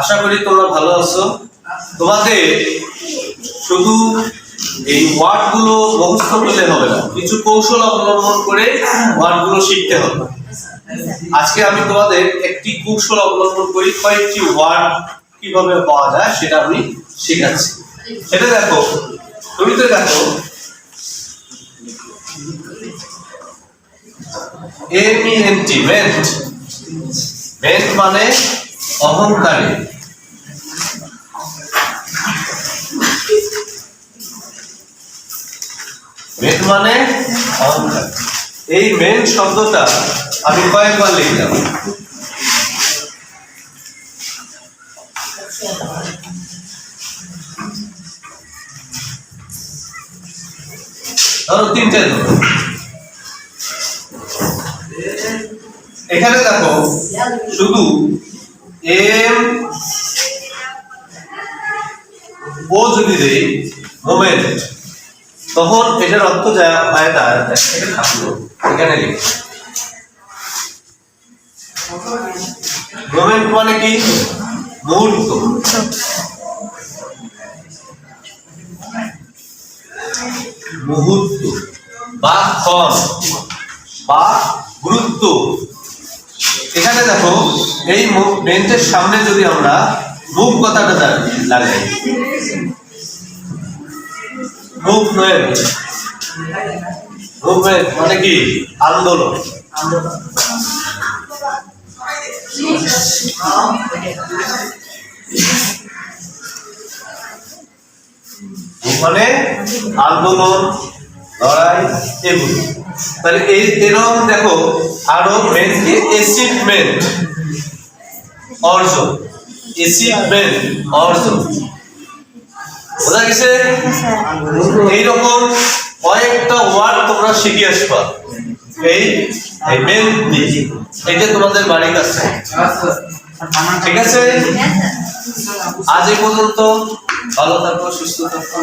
আশা করি তোমরা ভালো আছো। তোমাদের শুধু এই ওয়ার্ডগুলো মুখস্থ করলে হবে না, কিছু কৌশল অবলম্বন করে ওয়ার্ডগুলো শিখতে হবে। আজকে আমি তোমাদের একটি কৌশল অবলম্বন করি, কয়েকটি ওয়ার্ড কীভাবে পাওয়া যায় সেটা আমি শেখাচ্ছি। সেটা দেখো, তুমি তো দেখো এমইএনটি মেন্ট মেন্ট মানে অহংকারী। মেদ মানে অহংকার। এই মেন শব্দটা আমি কয়েকবার লিখলাম। ধরো তিনটে ধরো। এখানে দেখো, শুধু এম ও যদি দেই মোমেন্ট তখন এটার অর্থ যা হয় তা এটা থাকল। এখানে লিখি। মোমেন্ট মানে কি? মুহূর্ত। মুহূর্ত। বা ক্ষণ। বা গুরুত্ব। এখানে দেখো, এই বেঞ্চের সামনে যদি আমরা মুখ কথাটা লাগাই। মুভমেন্ট মুভমেন্ট মানে কি? আন্দোলন। মানে আন্দোলন, লড়াই, এগুলো। তাহলে এই এরকম দেখো, আরও মেন কি? অ্যাচিভমেন্ট অর্জন। অ্যাচিভমেন্ট অর্জন। বোঝা গেছে? এইরকম কয়েকটা ওয়ার্ড তোমরা শিখে আসবা। এই মেন এটা তোমাদের বাড়ির কাছে। ঠিক আছে? আজ এই পর্যন্ত। ভালো থাকো, সুস্থ থাকো।